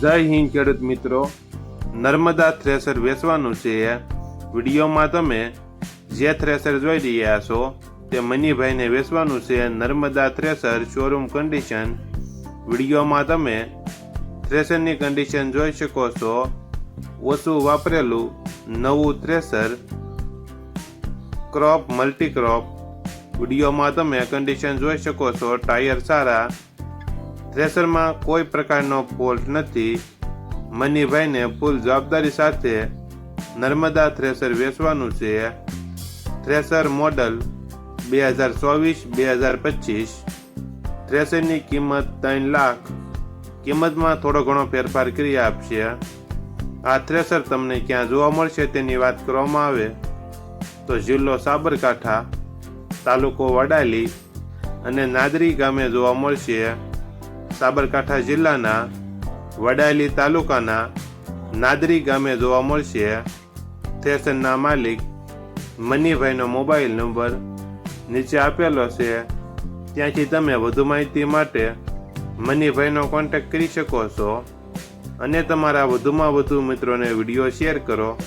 જય હિન્દ, ખેડૂત મિત્રો. નર્મદા થ્રેસર વેચવાનું છે. વિડીયોમાં તમે જે થ્રેસર જોઈ રહ્યા છો, તે મનીભાઈને વેચવાનું છે નર્મદા થ્રેસર શોરૂમ કન્ડિશન વિડીયોમાં તમે થ્રેસરની કન્ડિશન જોઈ શકો છો. ઓછું વાપરેલું નવું થ્રેસર. ક્રોપ મલ્ટી ક્રોપ વિડીયોમાં તમે કન્ડિશન જોઈ શકો છો. ટાયર સારા થ્રેસરમાં કોઈ પ્રકારનો ફોલ્ટ નથી. મનીભાઈને ફૂલ જવાબદારી સાથે નર્મદા થ્રેસર વેચવાનું છે. થ્રેસર મોડલ બે હજાર ચોવીસ બે હજાર પચીસ. થ્રેસરની કિંમત ત્રણ લાખ. કિંમતમાં થોડો ઘણો ફેરફાર કરી આપશે. આ થ્રેસર તમને ક્યાં જોવા મળશે તેની વાત કરવામાં આવે. તો જિલ્લો સાબરકાંઠા, તાલુકો વડાલી અને નાદરી ગામે જોવા મળશે. સાબરકાંઠા જિલ્લાના વડાલી તાલુકાના નાદરી ગામે જોવા મળશે. સ્ટેશનના માલિક મનીભાઈનો મોબાઈલ નંબર નીચે આપેલો છે. ત્યાંથી તમે વધુ માહિતી માટે મનીભાઈનો કોન્ટેક્ટ કરી શકો છો. અને તમારા વધુમાં વધુ મિત્રોને વીડિયો શેર કરો.